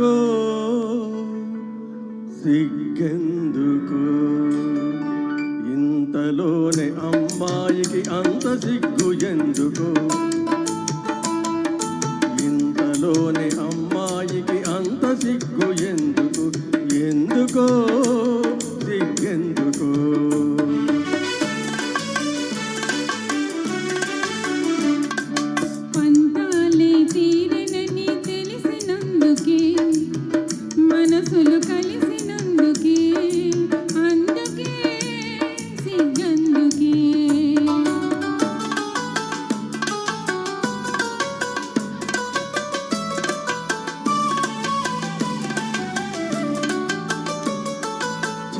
ఎందుకో? సిగ్గెందుకో? ఇంతలోనే అమ్మాయికి అంత సిగ్గు ఎందుకు? ఇంతలోనే అమ్మాయికి అంత సిగ్గు ఎందుకు? ఎందుకో? సిగ్గెందుకో?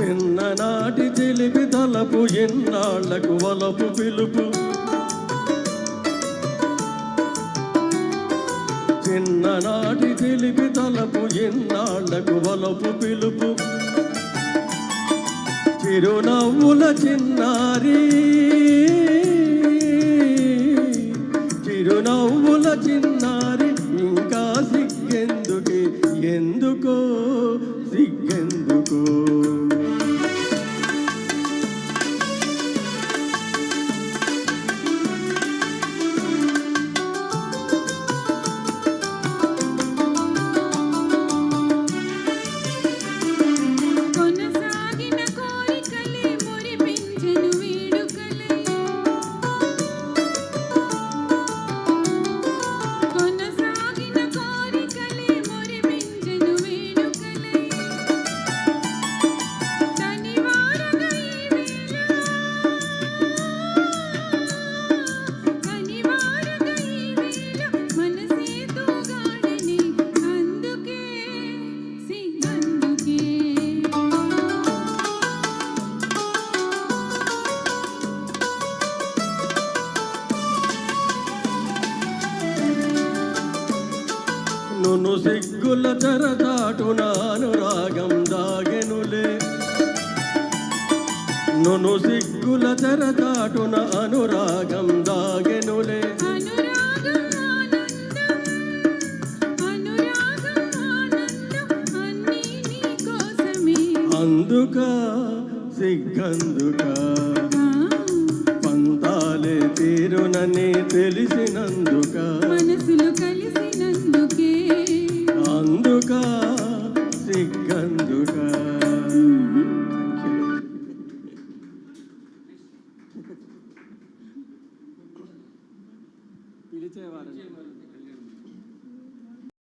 చిన్ననాటి చిలిపి తలపు ఎన్నాళ్ళకు వలపు పిలుపు. చిన్ననాటి చిలిపి తలపు ఎన్నాళ్ళకు వలపు పిలుపు. చిరునవ్వుల చిన్నారి చిరునవ్వుల చిన్నారి ఇంకా సిగ్గెందుకే ఎందుకో? నును సిగ్గుల తెరదాటున అనురాగం దాగెనులే. నును సిగ్గుల తెరదాటున అనురాగం దాగెనులే. అందుక సిగ్గందుక. పంతాలే తీరునని తెలిసినందుక. మనసులు కలిసినందుకే సిగ్గందుక పిలిచేవారు